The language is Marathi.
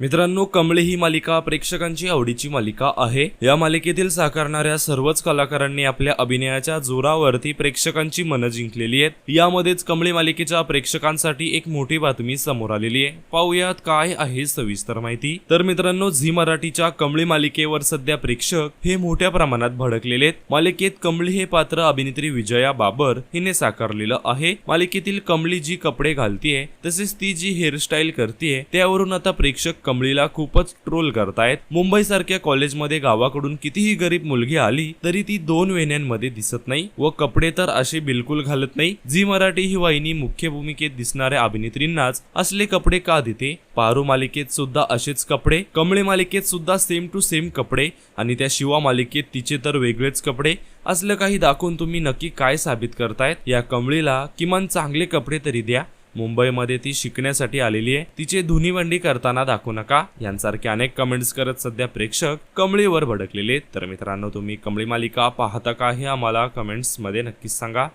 मित्रांनो कमळी ही मालिका प्रेक्षकांची आवडीची मालिका आहे. या मालिकेतील साकारणाऱ्या सर्वच कलाकारांनी आपल्या अभिनयाच्या जोरावरती प्रेक्षकांची मनं जिंकलेली आहेत. यामध्येच कमळी मालिकेच्या प्रेक्षकांसाठी एक मोठी बातमी समोर आलेली आहे. पाहुयात काय आहे सविस्तर माहिती. तर मित्रांनो झी मराठीच्या कमळी मालिकेवर सध्या प्रेक्षक हे मोठ्या प्रमाणात भडकलेले आहेत. मालिकेत कमळी हे पात्र अभिनेत्री विजया बाबर हिने साकारलेलं आहे. मालिकेतील कमळी जी कपडे घालतीये तसेच ती जी हेअरस्टाईल करतीये त्यावरून आता प्रेक्षक कमळीला खूपच ट्रोल करतायत. मुंबई सारख्या कॉलेजमध्ये गावाकडून कितीही गरीब मुलगी आली तरी ती दोन वेण्यांमध्ये दिसत नाही व कपडे तर असे बिलकुल घालत नाही. झी मराठी ही वाहिनी मुख्य भूमिकेत दिसणाऱ्या अभिनेत्रींनाच असले कपडे का देते? पारू मालिकेत सुद्धा असेच कपडे कमळे मालिकेत सुद्धा सेम टू सेम कपडे आणि त्या शिवा मालिकेत तिचे तर वेगळेच कपडे. असलं काही दाखवून तुम्ही नक्की काय साबित करतायत? या कमळीला किमान चांगले कपडे तरी द्या. मुंबईमध्ये ती शिकण्यासाठी आलेली आहे. तिचे धुनीवंडी करताना दाखवू नका. यांसारखे अनेक कमेंट्स करत सध्या प्रेक्षक कमळीवर भडकलेले आहेत. तर मित्रांनो तुम्ही कमळी मालिका पाहता का हे आम्हाला कमेंट्समध्ये नक्कीच सांगा.